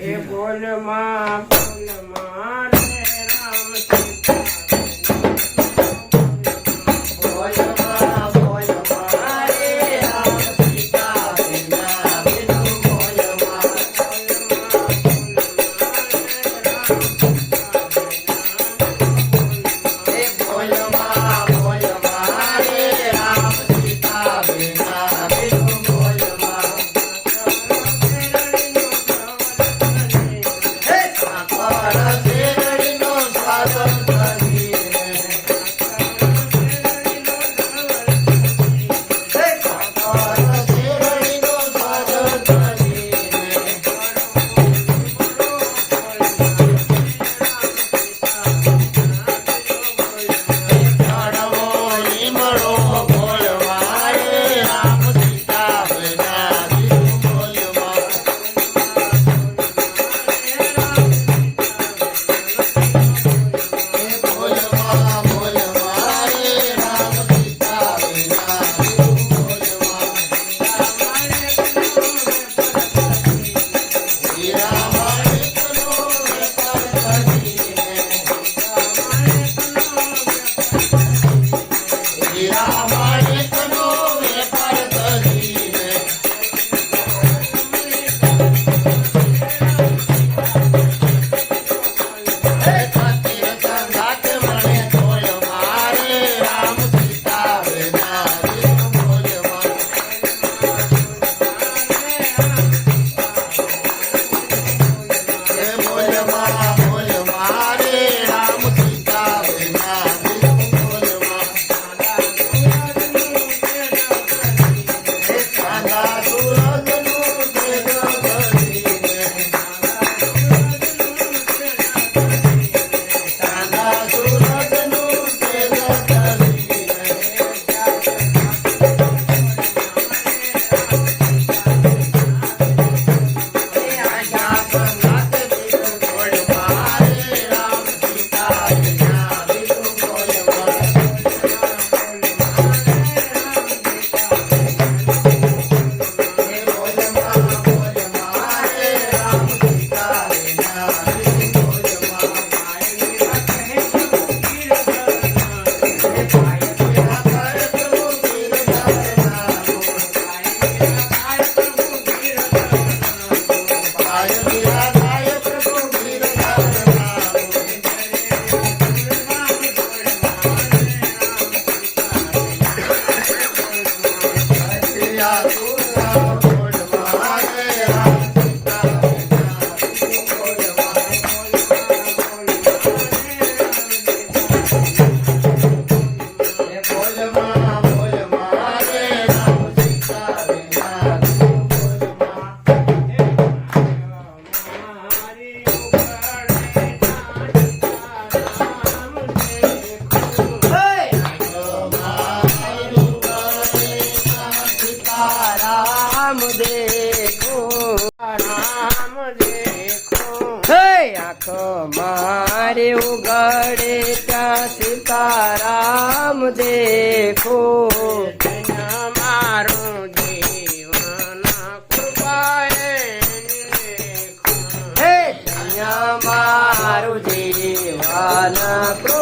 એ બોલમાં મારે ઉગડે ત્યાં સીતારામ દેખો. મારું જીવન કૃપાએ મારું જીવન કૃપા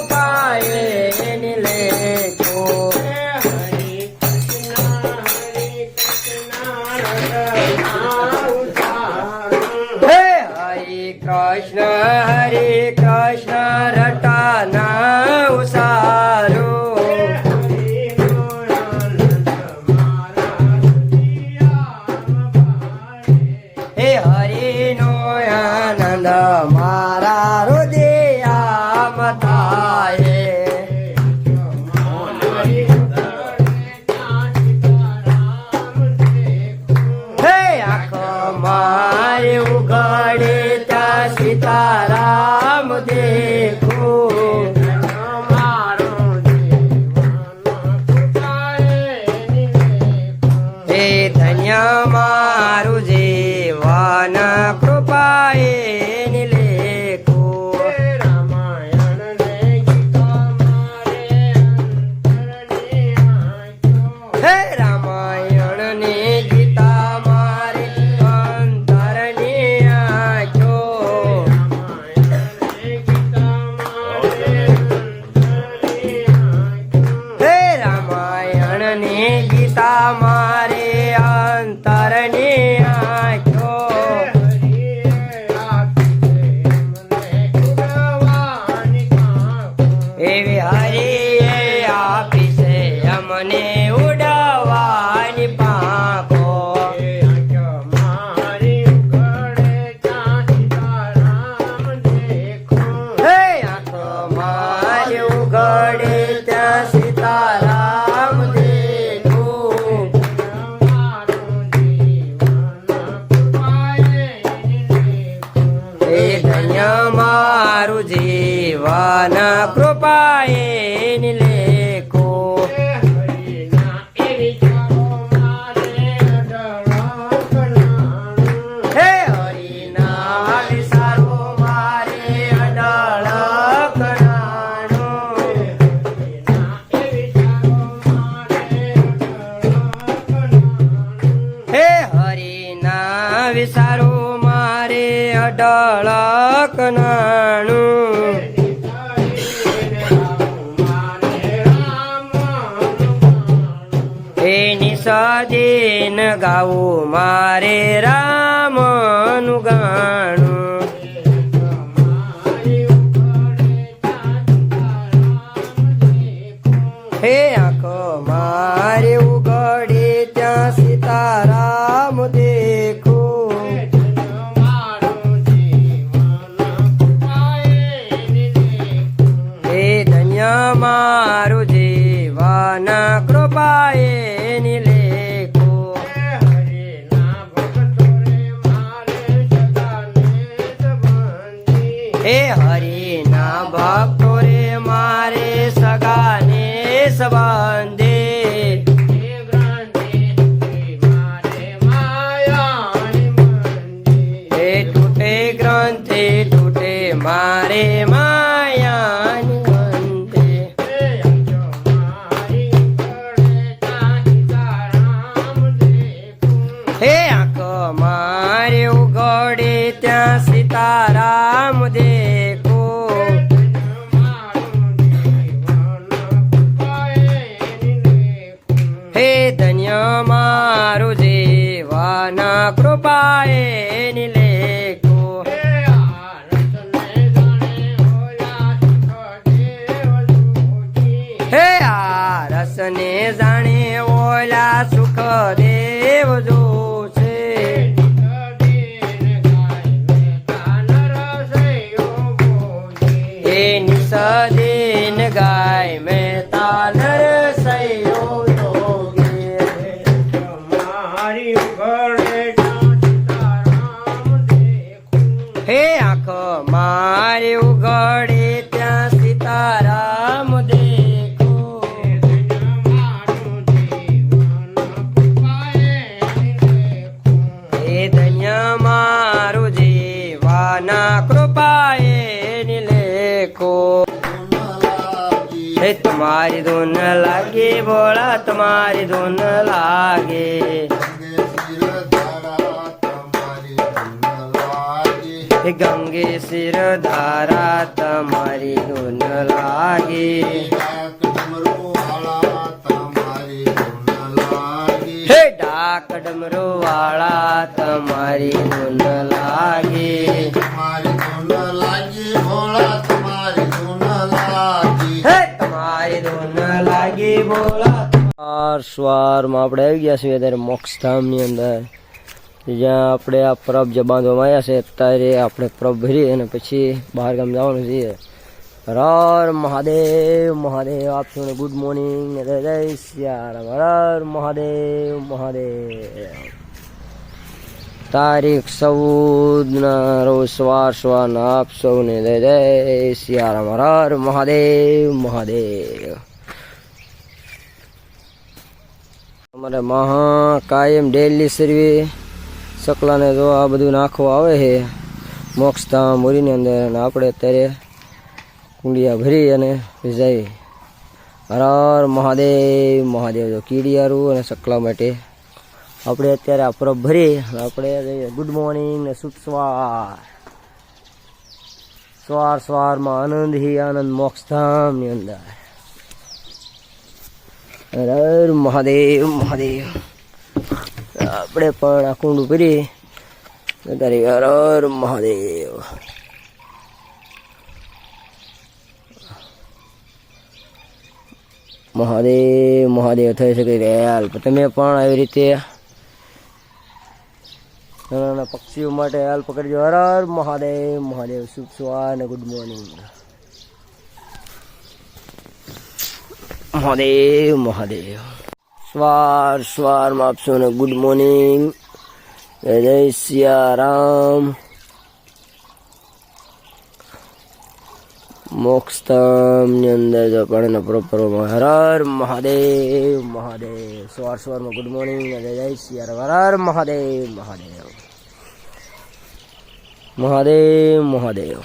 આનંદ મારા રોજે થાય હે આખ મારે ઉઘડે ત્યાં સીતારામ દેખો. હે ધન્ય મા તમારે અંતરની આંખો એવી હરિએ આપી છે અમને ઉડાવાની પાંખો. મારી ઉઘડે સજીન ગાવું મારે રામનું ગાણ bye. ભોળા તમારી ધૂન લાગે. ગંગે શિર ધારા તમારી ધૂન લાગે. હે ડાક ડમરો વાળા તમારી ધૂન લાગે તમારી ધૂન લાગે ભોળા તમારી ધૂન લાગે. હે સ્વારમાં આપણે આવી ગયા છીએ અત્યારે મોક્ષધામની અંદર. જ્યાં આપણે આ પરબ જે બાંધવામાં આવ્યા છે, અત્યારે આપણે પરબ ભરી અને પછી બહાર ગામ જવાનું છે હર મહાદેવ મહાદેવ, આપ ગુડ મોર્નિંગ જય સિયારામ હર હર મહાદેવ મહાદેવ. તારીખ ચૌદ ના રોજ સવાર સવારના આપ સૌને દે દે સિયારામ હર મહાદેવ મહાદેવ. અમારે મહા કાયમ ડેલી સર્વે. સકલાને જો આ બધું નાખવા આવે છે મોક્ષધામ મુરીની અંદર અને આપણે અત્યારે કુંડિયા ભરી અને ભીજાવી હર મહાદેવ મહાદેવ જો કીડિયારું અને સકલા માટે આપણે અત્યારે આ પરબ ભરી આપણે ગુડ મોર્નિંગ ને શુભ સ્વાર. સ્વાર સ્વારમાં આનંદ હી, આનંદ મોક્ષધામની અંદર. હર મહાદેવ મહાદેવ. આપણે પણ આ કુંડું ભરી ત્યારે હર હર મહાદેવ. મહાદેવ મહાદેવ થઈ શકે રેલ તમે પણ આવી રીતે નાના પક્ષીઓ માટે હાલ પકડજો હર હર મહાદેવ. મહાદેવ શુભ સવાર અને ગુડ મોર્નિંગ. મહાદેવ મહાદેવ. સ્વાર સ્વાર માપશો ને ગુડ મોર્નિંગ. જય સિયારામ. મોક્ષધામની અંદર જો પાણીના પ્રોપરમાં હર હર મહાદેવ મહાદેવ. સવાર, સવારમાં ગુડ મોર્નિંગ જય જય સિયારામ. હર હર મહાદેવ મહાદેવ. મહાદેવ મહાદેવ